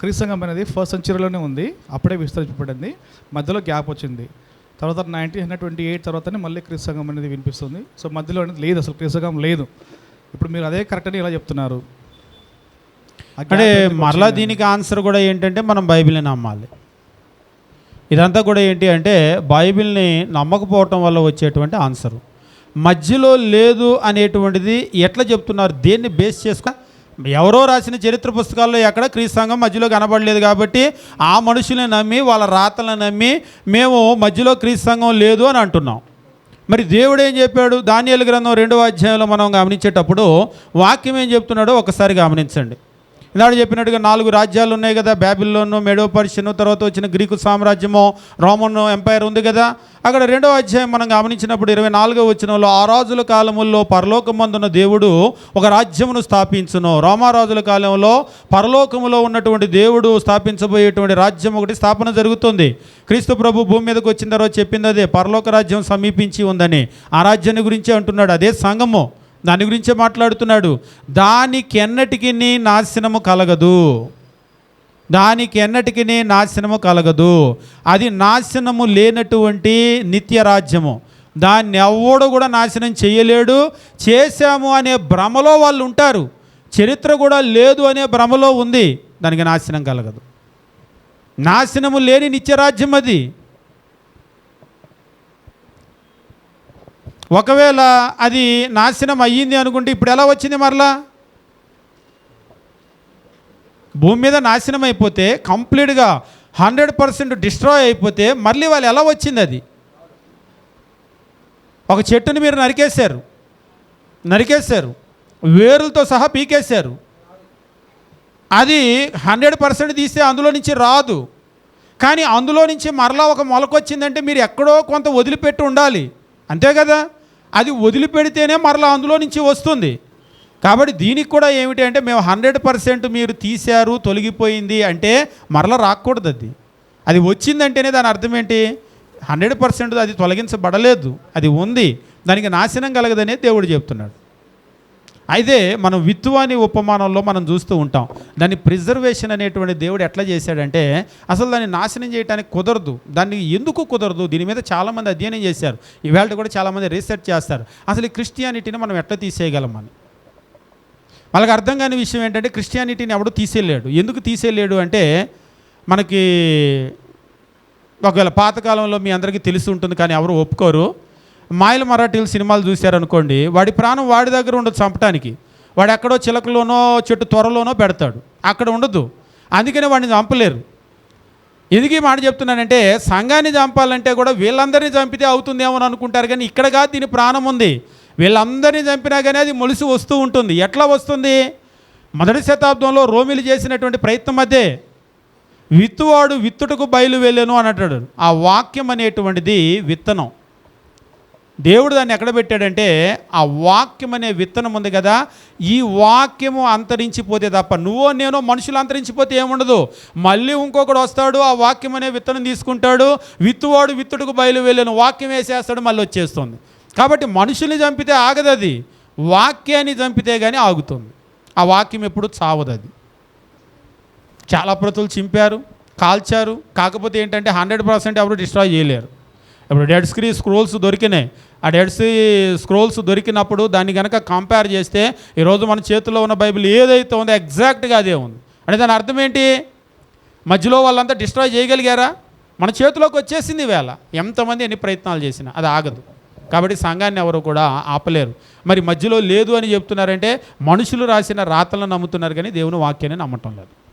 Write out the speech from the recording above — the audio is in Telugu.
క్రీస్తు సంఘం అనేది ఫస్ట్ సెంచరీలోనే ఉంది. అప్పుడే విస్తరించబడింది. మధ్యలో గ్యాప్ వచ్చింది. తర్వాత నైన్టీన్ హండ్రెడ్ ట్వంటీ ఎయిట్ తర్వాతనే మళ్ళీ క్రీస్తు సంఘం అనేది వినిపిస్తుంది. సో మధ్యలో అనేది లేదు అసలు. క్రీస్తు సంఘం లేదు. ఇప్పుడు మీరు అదే కరెక్ట్ అని ఇలా చెప్తున్నారు? అంటే మరలా? దీనికి ఆన్సర్ కూడా ఏంటంటే మనం బైబిల్ని నమ్మాలి. ఇదంతా కూడా ఏంటి అంటే బైబిల్ని నమ్మకపోవటం వల్ల వచ్చేటువంటి ఆన్సరు మధ్యలో లేదు అనేటువంటిది ఎట్లా చెప్తున్నారు? దేన్ని బేస్ చేసుకో ఎవరో రాసిన చరిత్ర పుస్తకాల్లో ఎక్కడ క్రీస్తాంగం మధ్యలో కనబడలేదు కాబట్టి ఆ మనుషుల్ని నమ్మి వాళ్ళ రాతలను నమ్మి మేము మధ్యలో క్రీస్తు సంఘం లేదు అని అంటున్నాం. మరి దేవుడు ఏం చెప్పాడు? ధాన్యాల గ్రంథం రెండవ అధ్యాయంలో మనం గమనించేటప్పుడు వాక్యం ఏం చెప్తున్నాడో ఒకసారి గమనించండి. ఇందాడు చెప్పినట్టుగా నాలుగు రాజ్యాలు ఉన్నాయి కదా బ్యాబిల్లోను మెడోపర్షను తర్వాత వచ్చిన గ్రీకు సామ్రాజ్యము రోమన్ ఎంపైర్ ఉంది కదా. అక్కడ రెండవ అధ్యాయం మనం గమనించినప్పుడు ఇరవై నాలుగో వచ్చినంలో ఆ రాజుల కాలముల్లో పరలోకమందున్న దేవుడు ఒక రాజ్యమును స్థాపించును. రోమారాజుల కాలంలో పరలోకములో ఉన్నటువంటి దేవుడు స్థాపించబోయేటువంటి రాజ్యం ఒకటి స్థాపన జరుగుతుంది. క్రీస్తు ప్రభు భూమి మీదకి వచ్చిన తర్వాత చెప్పింది అదే పరలోక రాజ్యం సమీపించి ఉందని. ఆ రాజ్యాన్ని గురించే అంటున్నాడు అదే సంఘము. దాని గురించే మాట్లాడుతున్నాడు. దానికి ఎన్నటికి నాశనము కలగదు. దానికి ఎన్నటికి నాశనము కలగదు. అది నాశనము లేనటువంటి నిత్య రాజ్యము దాన్ని ఎవడు కూడా నాశనం చేయలేడు. చేశాము అనే భ్రమలో వాళ్ళు ఉంటారు. చరిత్ర కూడా లేదు అనే భ్రమలో ఉంది. దానికి నాశనం కలగదు. నాశనము లేని నిత్యరాజ్యం అది. ఒకవేళ అది నాశనం అయ్యింది అనుకుంటే ఇప్పుడు ఎలా వచ్చింది మరలా? భూమి మీద నాశనం అయిపోతే కంప్లీట్గా హండ్రెడ్ పర్సెంట్ డిస్ట్రాయ్ అయిపోతే మళ్ళీ వాళ్ళు ఎలా వచ్చింది అది? ఒక చెట్టుని మీరు నరికేశారు. నరికేశారు. వేరులతో సహా పీకేశారు. అది హండ్రెడ్ పర్సెంట్ తీస్తే అందులో నుంచి రాదు. కానీ అందులో నుంచి మరలా ఒక మొలకొచ్చిందంటే మీరు ఎక్కడో కొంత వదిలిపెట్టి ఉండాలి. అంతే కదా? అది వదిలిపెడితేనే మరలా అందులో నుంచి వస్తుంది. కాబట్టి దీనికి కూడా ఏమిటి అంటే మేము హండ్రెడ్ పర్సెంట్ మీరు తీశారు తొలగిపోయింది అంటే మరలా రాకూడదు అది. అది వచ్చిందంటేనే దాని అర్థం ఏంటి? హండ్రెడ్ పర్సెంట్ అది తొలగించబడలేదు అది ఉంది. దానికి నాశనం కలగదనే దేవుడు చెప్తున్నాడు. అయితే మనం విత్తువాని ఉపమానంలో మనం చూస్తూ ఉంటాం దాన్ని ప్రిజర్వేషన్ అనేటువంటి దేవుడు ఎట్లా చేశాడంటే అసలు దాన్ని నాశనం చేయడానికి కుదరదు దాన్ని ఎందుకు కుదరదు దీని మీద చాలామంది అధ్యయనం చేశారు ఈవేళ కూడా చాలామంది రీసెర్చ్ చేస్తారు అసలు ఈ క్రిస్టియానిటీని మనం ఎట్లా తీసేయగలమని వాళ్ళకి అర్థం కాని విషయం ఏంటంటే క్రిస్టియానిటీని ఎవడు తీసేయలేడు. ఎందుకు తీసేయలేడు అంటే మనకి ఒకవేళ పాతకాలంలో మీ అందరికీ తెలిసి ఉంటుంది కానీ ఎవరు ఒప్పుకోరు మాయల మరాఠీలు సినిమాలు చూశారనుకోండి వాడి ప్రాణం వాడి దగ్గర ఉండదు చంపటానికి. వాడు ఎక్కడో చిలకలోనో చెట్టు త్వరలోనో పెడతాడు. అక్కడ ఉండదు. అందుకనే వాడిని చంపలేరు. ఎందుకు ఈ మాట చెప్తున్నానంటే సంఘాన్ని చంపాలంటే కూడా వీళ్ళందరినీ చంపితే అవుతుందేమో అని అనుకుంటారు కానీ ఇక్కడ కాదు దీని ప్రాణం ఉంది. వీళ్ళందరినీ చంపినా కానీ అది మొలిసి వస్తూ ఉంటుంది. ఎట్లా వస్తుంది? మొదటి శతాబ్దంలో రోమిలు చేసినటువంటి ప్రయత్నం అదే. విత్తువాడు విత్తుటకు బయలు వెళ్ళాను అని అంటాడు. ఆ వాక్యం అనేటువంటిది విత్తనం. దేవుడు దాన్ని ఎక్కడ పెట్టాడంటే ఆ వాక్యం అనే విత్తనం ఉంది కదా ఈ వాక్యము అంతరించిపోతే తప్ప నువ్వో నేనో మనుషులు అంతరించిపోతే ఏముండదు. మళ్ళీ ఇంకొకడు వస్తాడు ఆ వాక్యం అనే విత్తనం తీసుకుంటాడు విత్తువాడు విత్తుడుకు బయలు వెళ్ళాను వాక్యం వేసేస్తాడు మళ్ళీ వచ్చేస్తుంది. కాబట్టి మనుషుల్ని చంపితే ఆగదు అది వాక్యాన్ని చంపితే కానీ ఆగుతుంది. ఆ వాక్యం ఎప్పుడు చావదు అది. చాలా ప్రతులు చింపారు కాల్చారు కాకపోతే ఏంటంటే హండ్రెడ్ పర్సెంట్ ఎవరు డిస్ట్రాయ్ చేయలేరు. ఇప్పుడు డెడ్ స్క్రీ స్క్రోల్స్ దొరికినాయి. ఆ డెడ్ స్క్రీ స్క్రోల్స్ దొరికినప్పుడు దాన్ని కనుక కంపేర్ చేస్తే ఈరోజు మన చేతిలో ఉన్న బైబిల్ ఏదైతే ఉందో ఎగ్జాక్ట్గా అదే ఉంది. అంటే దాని అర్థం ఏంటి? మధ్యలో వాళ్ళంతా డిస్ట్రాయ్ చేయగలిగారా? మన చేతిలోకి వచ్చేసింది వేళ. ఎంతమంది ఎన్ని ప్రయత్నాలు చేసినా అది ఆగదు. కాబట్టి సంఘాన్ని ఎవరు కూడా ఆపలేరు. మరి మధ్యలో లేదు అని చెప్తున్నారంటే మనుషులు రాసిన రాతలను నమ్ముతున్నారు కానీ దేవుని వాక్యాన్ని నమ్మటం లేదు.